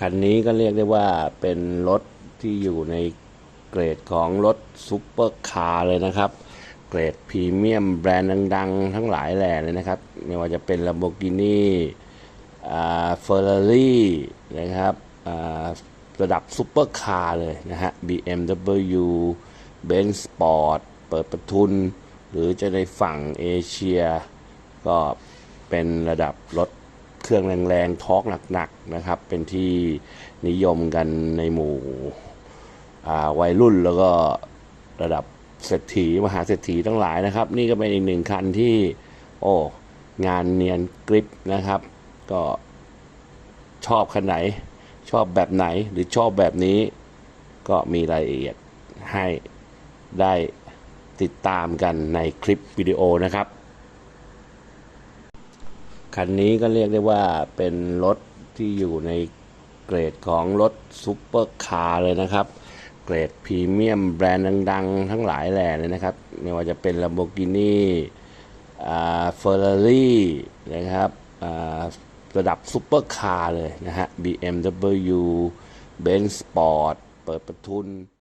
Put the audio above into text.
คันนี้ก็เรียกได้ว่าเป็นรถที่อยู่ในเกรดของรถซูเปอร์คาร์เลยนะครับ เกรดพรีเมียมแบรนด์ดัง ๆ ทั้งหลายแหล่เลยนะครับ ไม่ว่าจะเป็น Lamborghini เฟอร์รารี่นะครับระดับซูเปอร์คาร์เลยนะฮะ BMW Benz Sport เปิดประทุน หรือจะในฝั่งเอเชีย ก็เป็นระดับรถ เครื่องแรงๆทอร์กหนักๆนะครับ เป็นที่นิยมกันในหมู่วัยรุ่นแล้วก็ระดับเศรษฐีมหาเศรษฐีทั้งหลายนะครับ นี่ก็เป็นอีกหนึ่งคันที่ โอ้งานเนียนกริปนะครับ ก็ชอบคันไหน ชอบแบบไหนหรือชอบแบบนี้ ก็มีรายละเอียดให้ได้ติดตามกันในคลิปวิดีโอนะครับ คันนี้ก็เรียกได้ว่าเป็นรถที่อยู่ในเกรดของรถซูเปอร์คาร์เลยนะครับ เกรดพรีเมียมแบรนด์ดัง ๆ ทั้งหลายแหล่เลยนะครับ ไม่ว่าจะเป็น Lamborghini อ่าเฟอร์รารี่นะครับอ่าระดับซูเปอร์คาร์เลยนะฮะ BMW Benz Sport เปิดประทุน